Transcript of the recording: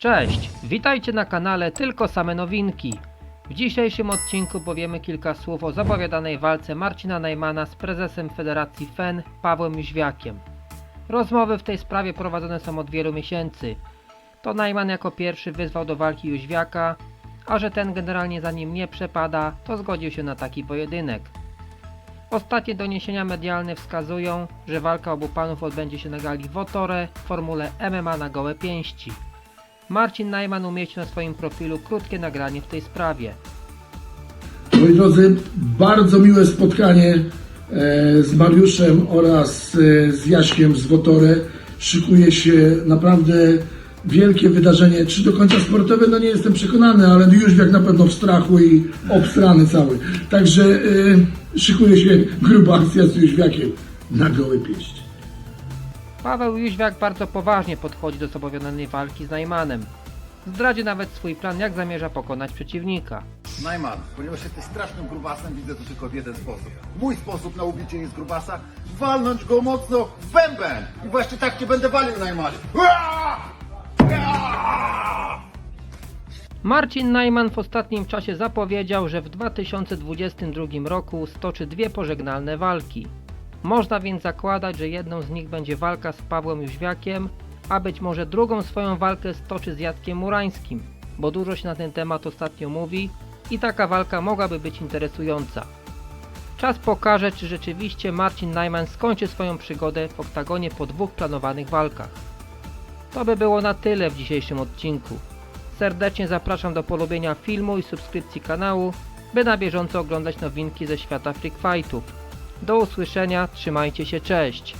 Cześć, witajcie na kanale Tylko same nowinki. W dzisiejszym odcinku powiemy kilka słów o zapowiadanej walce Marcina Najmana z prezesem Federacji FEN Pawłem Jóźwiakiem. Rozmowy w tej sprawie prowadzone są od wielu miesięcy. To Najman jako pierwszy wyzwał do walki Jóźwiaka, a że ten generalnie za nim nie przepada, to zgodził się na taki pojedynek. Ostatnie doniesienia medialne wskazują, że walka obu panów odbędzie się na gali Wotore w formule MMA na gołe pięści. Marcin Najman umieścił na swoim profilu krótkie nagranie w tej sprawie. Moi drodzy, bardzo miłe spotkanie e, z Mariuszem oraz e, z Jaśkiem z Wotore. Szykuje się naprawdę wielkie wydarzenie, czy do końca sportowe, no nie jestem przekonany, ale już jak na pewno w strachu i obstrany cały. Także e, szykuje się gruba akcja z Jóźwiakiem na gołe pieści. Paweł Jóźwiak bardzo poważnie podchodzi do zapowiadanej walki z Najmanem. Zdradzi nawet swój plan, jak zamierza pokonać przeciwnika. Najman, ponieważ jesteś strasznym grubasem, widzę to tylko w jeden sposób. Mój sposób na ubicie z grubasa, walnąć go mocno w bęben. I właśnie tak cię będę walił, Najman. Marcin Najman w ostatnim czasie zapowiedział, że w 2022 roku stoczy dwie pożegnalne walki. Można więc zakładać, że jedną z nich będzie walka z Pawłem Jóźwiakiem, a być może drugą swoją walkę stoczy z Jackiem Murańskim, bo dużo się na ten temat ostatnio mówi i taka walka mogłaby być interesująca. Czas pokaże, czy rzeczywiście Marcin Najman skończy swoją przygodę w oktagonie po dwóch planowanych walkach. To by było na tyle w dzisiejszym odcinku. Serdecznie zapraszam do polubienia filmu i subskrypcji kanału, by na bieżąco oglądać nowinki ze świata freak fightów. Do usłyszenia, trzymajcie się, cześć!